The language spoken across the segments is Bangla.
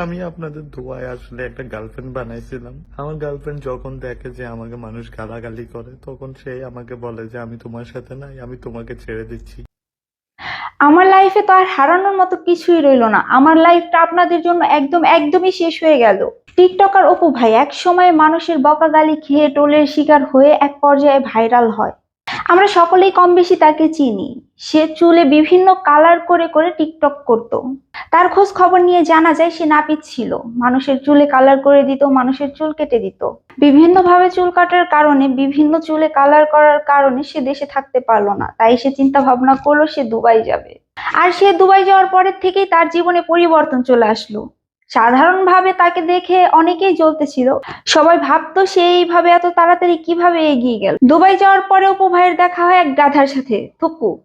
আমি আপনাদের দোয়ায় আসলে একটা গার্লফ্রেন্ড বানাইছিলাম। আমার গার্লফ্রেন্ড যখন দেখে যে আমাকে মানুষ গালাগালি করে, তখন সে আমাকে বলে যে, আমি তোমার সাথে নাই, আমি তোমাকে ছেড়ে দিচ্ছি। আমার লাইফে তো আর হারানোর মতো কিছুই রইল না। আমার লাইফটা আপনাদের জন্য একদম, একদমই শেষ হয়ে গেল। টিকটকার অপু ভাই এক সময় মানুষের বকাগালি খেয়ে টোলের শিকার হয়ে এক পর্যায়ে ভাইরাল হয়। আমরা সকলেই কম বেশি তাকে চিনি। সে চুলে বিভিন্ন কালার করে করে টিকটক করত। তার খোঁজ খবর নিয়ে জানা যায় সে নাপিত ছিল। মানুষের চুলে কালার করে দিত, মানুষের চুল কেটে দিত। বিভিন্নভাবে চুল কাটার কারণে, বিভিন্ন চুলে কালার করার কারণে সে দেশে থাকতে পারল না। তাই সে চিন্তা ভাবনা করল, সে দুবাই যাবে। আর সে দুবাই যাওয়ার পরের থেকেই তার জীবনে পরিবর্তন চলে আসলো। সাধারণভাবে তাকে দেখে অনেকেই জ্বলতেছিল। সবাই ভাবতো সে এইভাবে এত তাড়াতাড়ি কীভাবে এগিয়ে গেল। দুবাই যাওয়ার পরে অপু ভাইয়ের দেখা হয় এক গাধার সাথে। থুকু।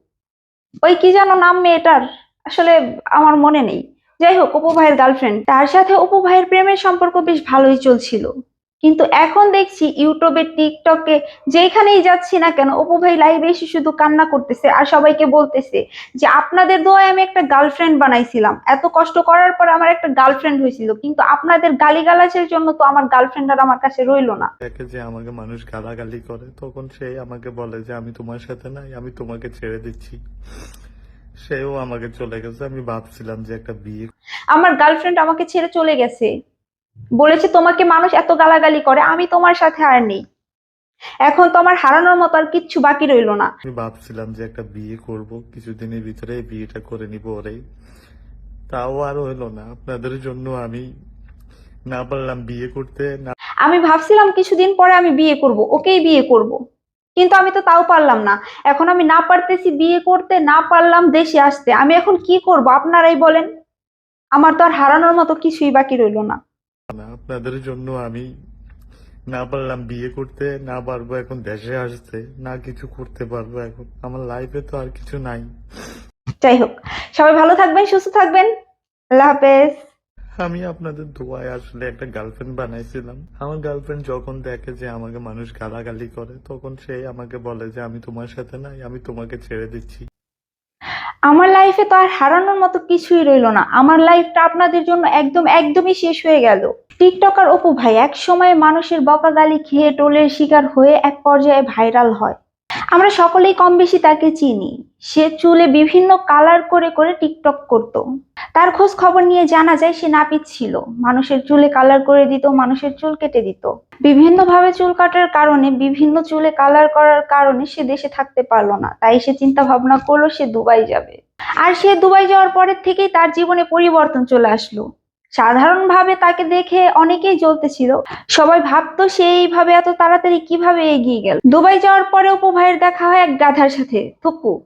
ওই কি যেন নাম মেয়েটার? আসলে আমার মনে নেই। যাই হোক অপু ভাইয়ের গার্লফ্রেন্ড তার সাথে অপু ভাইয়ের প্রেমের সম্পর্ক বেশ ভালোই চলছিল। কিন্তু এখন দেখছি ইউটিউবে, টিকটকে যেখানেই যাচ্ছি না কেন, অপু ভাই লাইভে এসে শুধু কান্না করতেছে আর সবাইকে বলতেছে যে, আপনাদের দোয়ায় আমি একটা গার্লফ্রেন্ড বানাইছিলাম। এত কষ্ট করার পর আমার একটা গার্লফ্রেন্ড হয়েছিল। কিন্তু আপনাদের গালিগালাজের জন্য তো আমার গার্লফ্রেন্ড আর আমার কাছে রইল না। দেখে যে আমাকে মানুষ গালাগালি করে, তখন সে আমাকে বলে যে, আমি তোমার সাথে নাই, আমি তোমাকে ছেড়ে দিচ্ছি। সেও আমাকে চলে গেছে। আমি ভাবছিলাম যে একটা বিয়ে আমার গার্লফ্রেন্ড আমাকে ছেড়ে চলে গেছে। বলেছে তোমাকে মানুষ এত গালাগালি করে আমি তোমার সাথে আর নেই। এখন তো আমার হারানোর মতো আর কিচ্ছু বাকি রইল না। আমি ভাবছিলাম যে একটা বিয়ে করব কিছুদিনের ভিতরে এই বিয়েটা করে নিব ওরে তাও আর হইল না। আপনাদের জন্য আমি না পারলাম বিয়ে করতে না আমি ভাবছিলাম কিছুদিন পরে আমি বিয়ে করব ওকেই বিয়ে করব। কিন্তু আমি তো তাও পারলাম না। এখন আমি না পারতেছি বিয়ে করতে না পারলাম দেশে আসতে। আমি এখন কি করব? আপনারাই বলেন। আমার তো আর হারানোর মতো কিছুই বাকি রইল না। আপনাদের জন্য আমি না পারলাম বিয়ে করতে না পারব এখন দেশে আসতে না কিছু করতে পারব এখন। আমার লাইফে তো আর কিছু নাই। যাই হোক সবাই ভালো থাকবেন সুস্থ থাকবেন। আল্লাহ হাফেজ। আমি আপনাদের দোয়ায় আসলে একটা গার্লফ্রেন্ড বানাইছিলাম। আমার গার্লফ্রেন্ড যখন দেখে যে আমাকে মানুষ গালাগালি করে, তখন সে আমাকে বলে যে, আমি তোমার সাথে নাই, আমি তোমাকে ছেড়ে দিচ্ছি। আমার লাইফে তো আর হারানোর মতো কিছুই রইল না। আমার লাইফটা আপনাদের জন্য একদম, একদমই শেষ হয়ে গেল। টিকটকার অপু ভাই এক সময় মানুষের বকাগালি খেয়ে টোলের শিকার হয়ে এক পর্যায়ে ভাইরাল হয়। আমরা সকলেই কম বেশি তাকে চিনি। সে চুলে বিভিন্ন কালার করে করে টিকটক করত। তার খোঁজ খবর নিয়ে জানা যায় সে নাপিত ছিল। মানুষের চুলে কালার করে দিত, মানুষের চুল কেটে দিত। বিভিন্নভাবে চুল কাটার কারণে, বিভিন্ন চুলে কালার করার কারণে সে দেশে থাকতে পারল না। তাই সে চিন্তা ভাবনা করল সে দুবাই যাবে। আর সে দুবাই যাওয়ার পরের থেকেই তার জীবনে পরিবর্তন চলে আসলো। সাধারণভাবে তাকে দেখে অনেকেই জ্বলতেছিল। সবাই ভাবতো সে এইভাবে এত তাড়াতাড়ি কীভাবে এগিয়ে গেল। দুবাই যাওয়ার পরে অপু ভাইয়ের দেখা হয় এক গাধার সাথে। থুকু।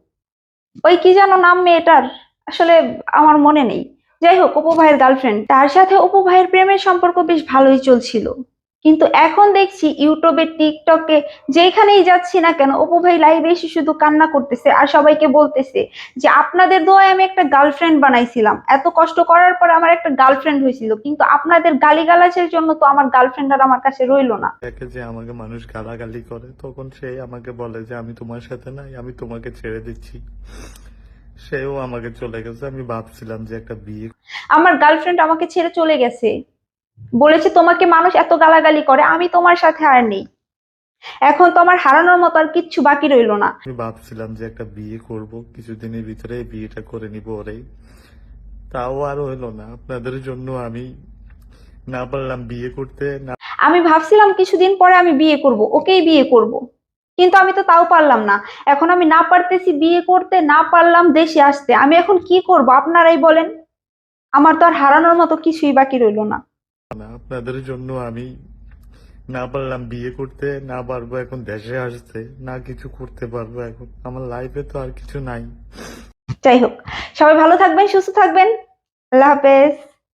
ওই কি যেন নাম মেয়েটার? আসলে আমার মনে নেই। যাই হোক, অপু ভাইয়ের গার্লফ্রেন্ড তার সাথে অপু ভাইয়ের প্রেমের সম্পর্ক বেশ ভালোই চলছিল। কিন্তু এখন দেখছি ইউটিউবে টিকটকে যেখানেই যাচ্ছি না কেন, অপু ভাই লাইভে এসে শুধু কান্না করতেছে আর সবাইকে বলতেছে যে, আপনাদের দোয়ায় আমি একটা গার্লফ্রেন্ড বানাইছিলাম। এত কষ্ট করার পর আমার একটা গার্লফ্রেন্ড হয়েছিল। কিন্তু আপনাদের গালিগালাজের জন্য তো আমার গার্লফ্রেন্ড আর আমার কাছে রইল না। দেখে যে আমাকে মানুষ গালাগালি করে, তখন সে আমাকে বলে যে, আমি তোমার সাথে নাই, আমি তোমাকে ছেড়ে দিচ্ছি। সেও আমাকে চলে গেছে। আমি ভাবছিলাম যে একটা বিয়ে আমার গার্লফ্রেন্ড আমাকে ছেড়ে চলে গেছে। বলেছে তোমাকে মানুষ এত গালাগালি করে আমি তোমার সাথে আর নেই। এখন তো আমার হারানোর মতো আর কিচ্ছু বাকি রইল না। আমি ভাবছিলাম যে একটা বিয়ে করব কিছুদিনের ভিতরে বিয়েটা করে নিব ওরে। তাও আর হইল না। আপনাদের জন্য আমি না পারলাম বিয়ে করতে না আমি ভাবছিলাম কিছুদিন পরে আমি বিয়ে করব ওকেই বিয়ে করব। কিন্তু আমি তো তাও পারলাম না। এখন আমি না পারতেছি বিয়ে করতে না পারলাম দেশে আসতে। আমি এখন কি করব? আপনারাই বলেন। আমার তো আর হারানোর মতো কিছুই বাকি রইল না। আপনাদের জন্য আমি না পারলাম বিয়ে করতে না পারব এখন দেশে আসতে না কিছু করতে পারব এখন। আমার লাইফে তো আর কিছু নাই। যাই হোক সবাই ভালো থাকবেন সুস্থ থাকবেন। আল্লাহ হাফেজ।